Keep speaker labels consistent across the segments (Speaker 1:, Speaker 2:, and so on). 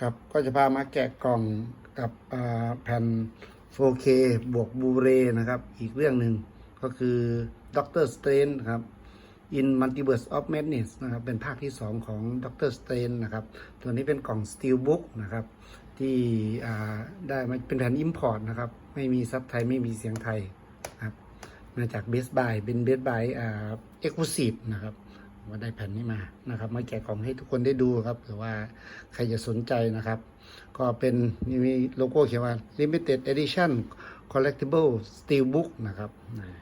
Speaker 1: ครับก็จะพามาแกะกล่องกับแผ่น 4K บวกบูเรนะครับ อีกเรื่องหนึ่งก็คือ Doctor Strange ครับ In Multiverse of Madness นะครับ เป็นภาคที่ 2 ของ Doctor Strange นะครับ ตัวนี้เป็นกล่อง Steelbook นะครับ ที่ได้มาเป็นแผ่น Import นะครับ ไม่มีซับไทย ไม่มีเสียงไทยนะครับมาจาก Best Buy เป็น Best Buy อ่า Exclusive นะครับ ว่าได้แผ่นนี้มานะครับ มาแกะกล่องให้ทุกคนได้ดูครับหรือว่าใครจะสนใจนะครับ ก็เป็นมีโลโก้เขียนว่า Limited Edition Collectible Steelbook นะครับ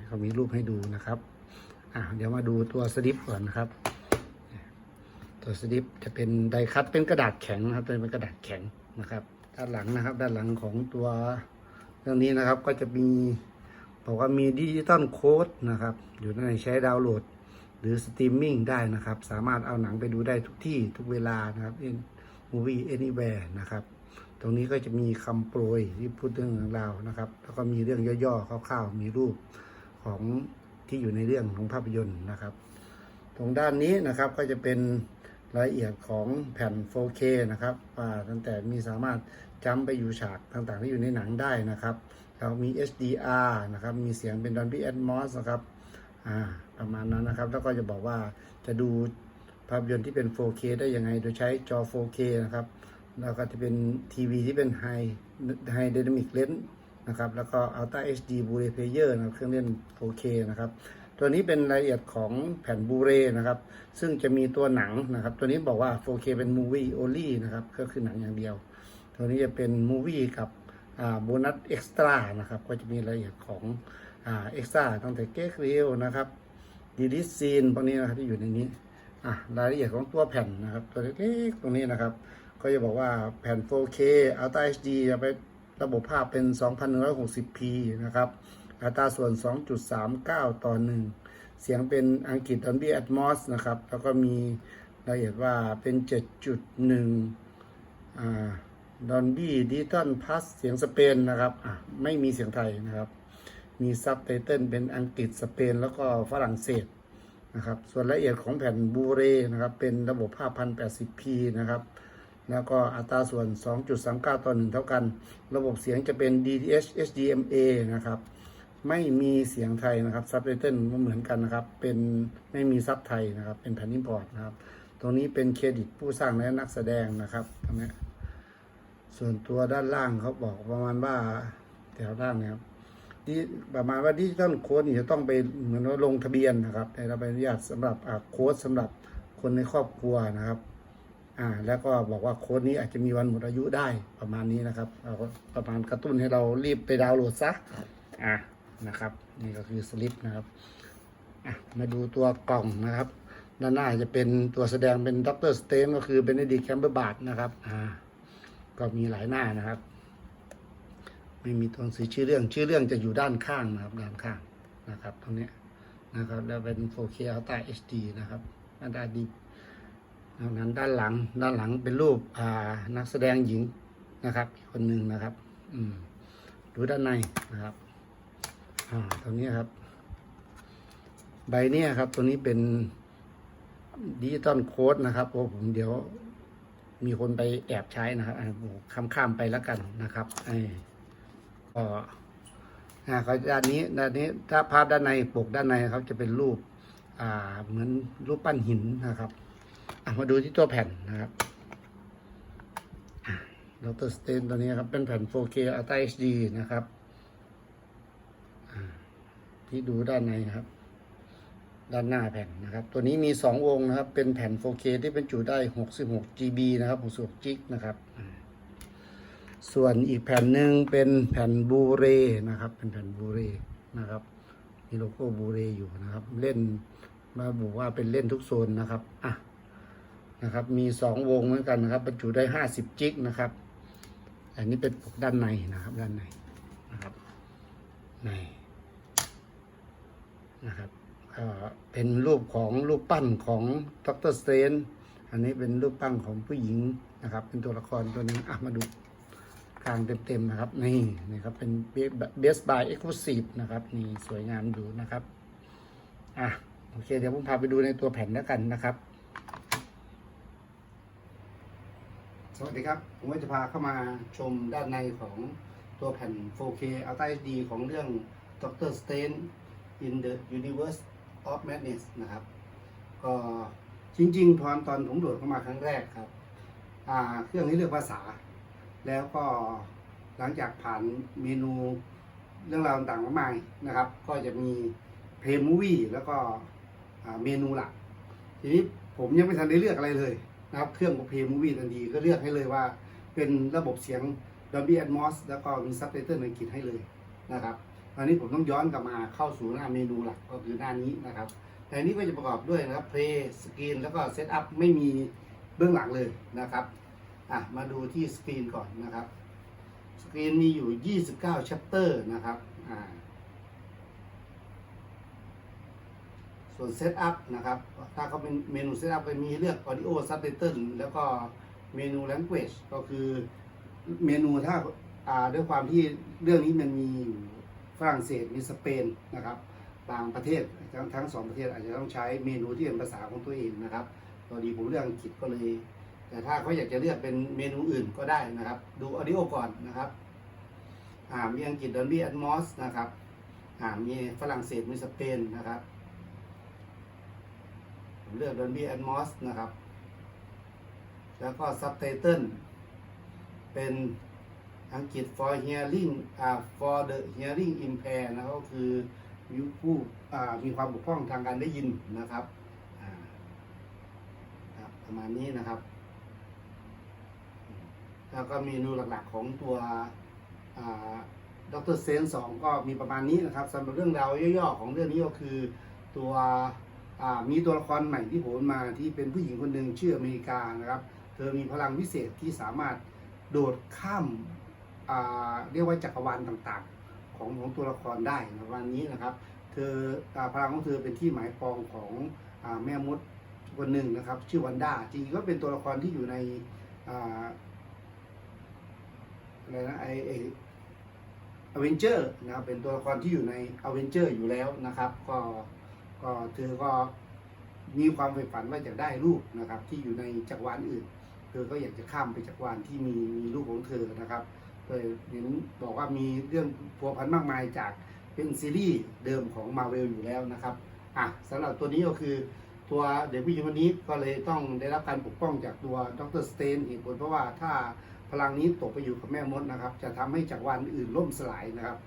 Speaker 1: เขามีรูปให้ดูนะครับอะเดี๋ยวมาดูตัวสลิปก่อนนะครับ ตัวสลิปจะเป็นไดคัตเป็นกระดาษแข็งนะครับเป็นกระดาษแข็งนะครับ ด้านหลังนะครับ ด้านหลังของตัวเรื่องนี้นะครับก็จะมีบอกว่ามีดิจิตอลโค้ดนะครับ อยู่ในใช้ดาวน์โหลด รือสตรีมมิ่งได้นะครับ สามารถเอาหนังไปดูได้ทุกที่ทุกเวลานะครับ movie anywhere นะครับ ตรงนี้ก็จะมีคำโปรยที่พูดเรื่องของเรานะครับ แล้วก็มีเรื่องย่อๆคร่าวๆ มีรูปของที่อยู่ในเรื่องของภาพยนตร์นะครับ ตรงด้านนี้นะครับก็จะเป็นรายละเอียดของแผ่น 4K นะครับว่าตั้งแต่มีสามารถจำไปอยู่ฉากต่างๆ ที่อยู่ในหนังได้นะครับเรามี HDR นะครับ มีเสียงเป็น Dolby Atmos นะครับ อ่าประมาณนั้นนะครับ แล้วก็จะบอกว่าจะดูภาพยนตร์ที่เป็น 4K ได้ยังไง โดยใช้จอ 4K นะครับ แล้วก็จะเป็นทีวีที่เป็น High High Dynamic Lens นะครับ แล้วก็ Ultra HD Blu-ray Player นะครับเครื่องเล่น 4K นะครับ ตัวนี้เป็นรายละเอียดของแผ่นบูเรนะครับ ซึ่งจะมีตัวหนังนะครับ ตัวนี้บอกว่า 4K เป็น Movie Only นะครับ ก็คือหนังอย่างเดียว ตัวนี้จะเป็น Movie กับโบนัสเอ็กซ์ตร้านะครับ ก็จะมีรายละเอียดของ อ่าเอ็กซ์ตร้าตั้งแต่เก๊กเรียวนะครับดีดิซีนพวกนี้นะครับที่อยู่ในนี้อะรายละเอียดของตัวแผ่นนะครับ ตัวเล็กๆตรงนี้นะครับ ก็จะบอกว่าแผ่น 4K Ultra HD จะไประบบภาพเป็น 2160p นะครับอัตราส่วน 2.39 ต่อ 1 เสียงเป็นอังกฤษ Dolby Atmos นะครับ แล้วก็มีรายละเอียดว่าเป็น 7.1อ่า Dolby Digital Plus เสียงสเปนนะครับอะไม่มีเสียงไทยนะครับ มีซับไตเติลเป็นอังกฤษสเปนแล้วก็ฝรั่งเศสนะครับส่วนรายละเอียดของแผ่นบูเรนะครับเป็นระบบภาพ 1080p นะครับแล้วก็อัตราส่วน 2.39 ต่อ 1 เท่ากัน ระบบเสียงจะเป็น DTH HDMA นะครับไม่มีเสียงไทยนะครับซับไตเติลเหมือนกันนะครับเป็นไม่มีซับไทยนะครับเป็นแผ่นอินพอร์ตนะครับตรงนี้เป็นเครดิตผู้สร้างและนักแสดงนะครับตรงนี้ส่วนตัวด้านล่างเขาบอกประมาณว่าแถวล่างเนี่ยครับ ที่ประมาณว่าดิจิตอลโค้ดนี่จะต้องไปเหมือนว่าลงทะเบียนนะครับได้รับใบอนุญาตสำหรับอ่าโค้ดสำหรับคนในครอบครัวนะครับ อ่า แล้วก็บอกว่าโค้ดนี้อาจจะมีวันหมดอายุได้ประมาณนี้นะครับเราก็ประมาณกระตุ้นให้เรารีบไปดาวน์โหลดซะอ่านะครับ นี่ก็คือสลิปนะครับอะมาดูตัวกล่องนะครับด้านหน้าจะเป็นตัวแสดงเป็นด็อกเตอร์สเตนก็คือเบนเดดิกแคมเบอร์บาร์นะครับอ่าก็มีหลายหน้านะครับ ไม่มีตัวหนังสือชื่อเรื่องชื่อเรื่องจะอยู่ด้านข้างนะครับด้านข้างนะครับตรงนี้นะครับแล้วเป็น 4K Ultra HD นะครับด้านด้านดีนั้นด้านหลังด้านหลังเป็นรูปอ่านักแสดงหญิงนะครับคนหนึ่งนะครับ อืมดูด้านในนะครับอ่าตรงนี้ครับ ใบเนี้ยครับ ตัวนี้เป็นดิจิตอลโค้ดนะครับโอ้ผมเดี๋ยวมีคนไปแอบใช้นะครับผมข้ามข้ามๆไปแล้วกันนะครับไอ อ่าเขาด้านนี้ด้านนี้ถ้าภาพด้านในปกด้านในครับ จะเป็นรูป อ่า เหมือนรูปปั้นหินนะครับมาดูที่ตัวแผ่นนะครับดรสเตนตัวนี้ครับ เป็นแผ่น 4K Ultra HD นะครับที่ดูด้านในครับ ด้านหน้าแผ่นนะครับ ตัวนี้มี2องนะครับ เป็นแผ่น 4K ที่บรรจุได้ 66 GB นะครับ66 g นะครับ ส่วนอีกแผ่นหนึ่งเป็นแผ่นบูเรนะครับ เป็นแผ่นบูเรนะครับ มีโลโก้บูเรอยู่นะครับ เล่นมาบอกว่าเป็นเล่นทุกโซนนะครับอะนะครับ มี2วงเหมือนกันนะครับบรรจุได้50 g นะครับ อันนี้เป็นปกด้านในนะครับ ด้านในนะครับในนะครับเป็นรูปของรูปปั้นของดรสเตนอันนี้เป็นรูปปั้นของผู้หญิงนะครับ เป็นตัวละครตัวหนึงอะมาดู กลางเต็มๆนะครับ นี่นะครับเป็นเบสบายเอ็กซ์คลูซีฟนะครับ นี่สวยงามดูนะครับ อะโอเค เดี๋ยวผมพาไปดูในตัวแผ่นแล้วกันนะครับ สวัสดีครับ ผมก็จะพาเข้ามาชมด้านในของตัวแผ่น 4K Ultra HD ของเรื่อง Doctor Strange in the Universe of Madness นะครับ ก็จริงๆตอนตอนผมโหลดเข้ามาครั้งแรกครับ อ่าเครื่องนี้เลือกภาษา แล้วก็หลังจากผ่านเมนูเรื่องราวต่างๆมากมายนะครับ ก็จะมี Play Movie แล้วก็เมนูหลัก ทีนี้ผมยังไม่ทันได้เลือกอะไรเลยนะครับ เครื่องของ Play Movie ทันทีก็เลือกให้เลยว่า เป็นระบบเสียง Dolby Atmos แล้วก็มีซับไตเติลอังกฤษให้เลยนะครับตอนนี้ผมต้องย้อนกลับมาเข้าสู่หน้าเมนูหลักก็คือหน้านี้นะครับแต่อันนี้ก็จะประกอบด้วยนะครับ Play Screen แล้วก็ Setup ไม่มีเบื้องหลังเลยนะครับ อะมาดูที่สกรีนก่อนนะครับ สกรีนมีอยู่ 29 chapter นะครับอ่าส่วนเซตอัพนะครับ ถ้าเขาเป็นเมนูเซตอัพก็มีเลือก audio subtitle แล้วก็เมนู language ก็คือเมนูถ้าอ่าด้วยความที่เรื่องนี้มันมีอยู่ฝรั่งเศสมีสเปนนะครับบางประเทศทั้งทั้งสองประเทศอาจจะต้องใช้เมนูที่เป็นภาษาของตัวเองนะครับพอดีผมเลือกอังกฤษก็เลย แต่ถ้าเขาอยากจะเลือกเป็นเมนูอื่นก็ได้นะครับ ดู audio ก่อนนะครับอ่ามีอังกฤษ Dolby Atmos นะครับอ่ามีฝรั่งเศสมีสเปนนะครับผมเลือก Dolby Atmos นะครับ แล้วก็ Subtitle เป็นอังกฤษ for hearing อ่า for the hearing impair นะก็คือมีผู้อ่ามีความบกพร่องทางการได้ยินนะครับประมาณนี้นะครับ แล้วก็เมนูหลักๆของตัวด็อกเตอร์เซนสองก็มีประมาณนี้นะครับสำหรับเรื่องราวย่อๆของเรื่องนี้ก็คือตัวมีตัวละครใหม่ที่โผล่มาที่เป็นผู้หญิงคนหนึ่งชื่ออเมริกานะครับ เธอมีพลังวิเศษที่สามารถโดดข้ามเรียกว่าจักรวาลต่างๆ ของของตัวละครได้นะวันนี้นะครับ เธออพลังของเธอเป็นที่หมายปองของอแม่มดคนหนึ่งนะครับ ชื่อวันด้าจริงๆก็เป็นตัวละครที่อยู่ใน อะไรนะไอไออเวนเจอร์นะครับเป็นตัวละครที่อยู่ในอเวนเจอร์อยู่แล้วนะครับ ก็ก็เธอก็มีความใฝ่ฝันว่าจะได้ลูกนะครับ ที่อยู่ในจักรวาลอื่น เธอก็อยากจะข้ามไปจักรวาลที่มีมีลูกของเธอนะครับเลยเห็นบอกว่ามีเรื่องพัวพันมากมายจากเป็นซีรีส์เดิมของมาเวลอยู่แล้วนะครับอะสำหรับตัวนี้ก็คือตัวเด็กผู้หญิงคนนี้ก็เลยต้องได้รับการปกป้องจากตัวดรสเตนเหตุผลเพราะว่าถ้า พลังนี้ตกไปอยู่กับแม่มดนะครับ จะทำให้จักรวาลอื่นล่มสลายนะครับ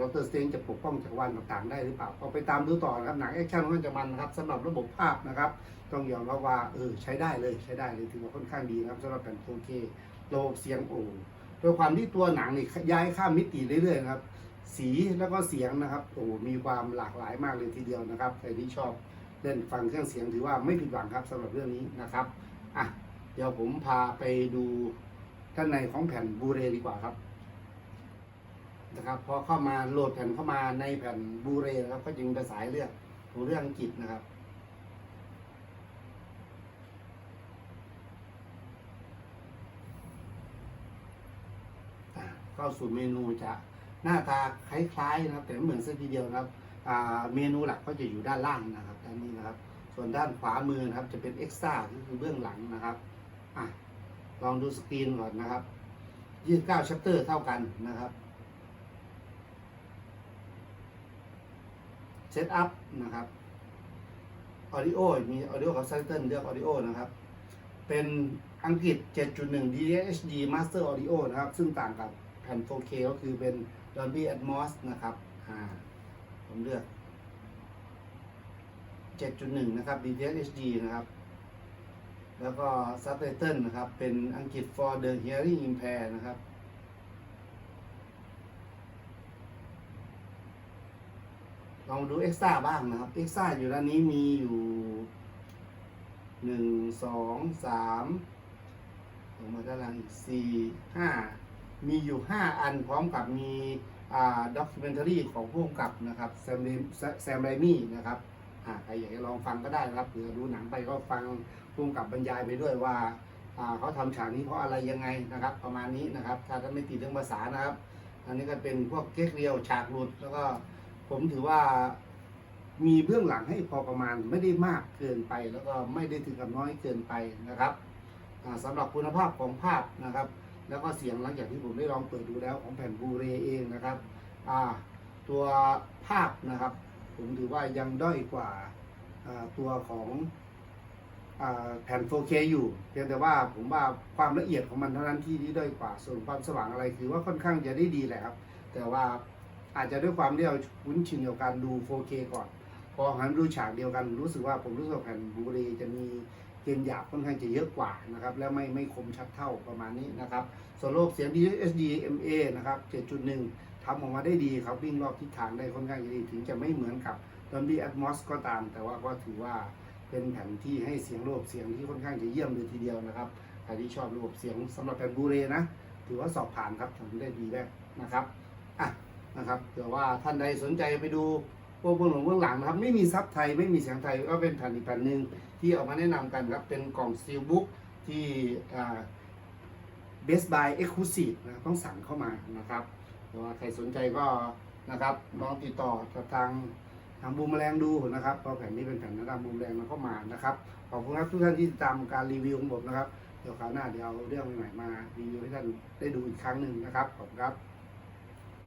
Speaker 1: ดรสเตนจะปกป้องจักรวาลต่างๆได้หรือเปล่าเอาไปตามดูต่อนะครับหนังแอคชั่นมันจะมันนะครับสำหรับระบบภาพนะครับต้องยอมรับว่าเออใช้ได้เลยใช้ได้เลยถือว่าค่อนข้างดีนะครับสำหรับแผ่น 4K ระบบเสียงโอ้โดยความที่ตัวหนังนี่ย้ายข้ามมิติเรื่อยๆนะครับสีแล้วก็เสียงนะครับโอ้มีความหลากหลายมากเลยทีเดียวนะครับใครที่ชอบเล่นฟังเครื่องเสียงถือว่าไม่ผิดหวังครับสำหรับเรื่องนี้นะครับอะเดี๋ยวผมพาไปดู ด้านในของแผ่นบูเรดีกว่าครับ นะครับ พอเข้ามาโหลดแผ่นเข้ามาในแผ่นบูเรนะครับก็จึงไปสายเลือกตัวเรื่องอังกฤษนะครับเข้าสู่เมนูจะหน้าตาคล้ายๆนะครับ แต่ไม่เหมือนซะทีเดียวนะครับเมนูหลักก็จะอยู่ด้านล่างนะครับด้านนี้นะครับ ส่วนด้านขวามือนะครับจะเป็นเอ็กซ์ต้าก็คือเบื้องหลังนะครับอะ ลองดูสกรีนก่อนนะครับ29ชัปเตอร์เท่ากันนะครับเซตอัพนะครับ Audio มี Audio กับ Subtitle เลือก Audio นะครับ เป็นอังกฤษ 7.1 DHD Master Audio นะครับ ซึ่งต่างกับแผ่น 4K ก็คือเป็น Dolby Atmos นะครับอ่าผมเลือก 7.1 นะครับ DHD นะครับ แล้วก็ Subtitle นะครับ เป็นอังกฤษ for the hearing impaired นะครับ ลองดูเอ็กซ์ต้าบ้างนะครับเอ็กซ์ต้าอยู่ด้านนี้มีอยู่หนึ่งสองสามลงมาด้านล่างอีกสี่ห้ามีอยู่ห้าอันพร้อมกับมีด็อกิเมนทารีของผู้กำกับนะครับแซมแซมไรมี่นะครับใครอยากจะลองฟังก็ได้นะครับหรือดูหนังไปก็ฟัง ผู้กำกับบรรยายไปด้วยว่าเขาทำฉากนี้เพราะอะไรยังไงนะครับ ประมาณนี้นะครับ ถ้าท่านไม่ติดเรื่องภาษานะครับ อันนี้ก็เป็นพวกเก๊กเรียวฉากหลุดแล้วก็ผมถือว่ามีเบื้องหลังให้พอประมาณไม่ได้มากเกินไป แล้วก็ไม่ได้ถึงกับน้อยเกินไปนะครับอ่าสำหรับคุณภาพของภาพนะครับ แล้วก็เสียงหลังจากที่ผมได้ลองเปิดดูแล้วของแผ่นบูเรเองนะครับตัวภาพนะครับ ผมถือว่ายังด้อยกว่าตัวของ แผ่น 4K อยู่ เพียงแต่ว่าผมว่าความละเอียดของมันเท่านั้นที่ที่ด้อยกว่า ส่วนความสว่างอะไรคือว่าค่อนข้างจะได้ดีแหละครับ แต่ว่าอาจจะด้วยความที่เราคุ้นชินกับการดู 4K ก่อน พอหันดูฉากเดียวกันรู้สึกว่าผมรู้สึกว่าแผ่นบูเรจะมีเกณฑ์หยาบค่อนข้างจะเยอะกว่านะครับ และไม่ไม่คมชัดเท่าประมาณนี้นะครับ ส่วนระบบเสียง DSD MA นะครับ 7.1 ทำออกมาได้ดีครับวิ่งรอบทิศทางได้ค่อนข้างดี ถึงจะไม่เหมือนกับ Dolby Atmos ก็ตาม แต่ว่าก็ถือว่า เป็นแผ่นที่ให้เสียงระบบเสียงที่ค่อนข้างจะเยี่ยมเลยทีเดียวนะครับใครที่ชอบระบบเสียงสำหรับแผ่นบูเรนะ ถือว่าสอบผ่านครับทำได้ดีแล้วนะครับอะนะครับเผื่อว่าท่านใดสนใจไปดูพวกเบื้องหลังเบื้องหลังนะครับ ไม่มีซับไทยไม่มีเสียงไทยก็เป็นแผ่นอีกแผ่นหนึ่งที่ออกมาแนะนำกันครับเป็นกล่องซีลบุ๊กที่อ่า Best Buy Exclusive นะครับต้องสั่งเข้ามานะครับแต่ว่าใครสนใจก็นะครับลองติดต่อกับทาง ทำบูมแมลงดูนะครับเพราะแผ่นนี้เป็นแผ่นแนะนำบูมแมลงมันก็มานะครับ ขอบคุณครับทุกท่านที่ตามการรีวิวของผมนะครับ เดี๋ยวคราวหน้าเดี๋ยวเอาเรื่องใหม่มารีวิวให้ท่านได้ดูอีกครั้งหนึ่งนะครับ ขอบคุณครับ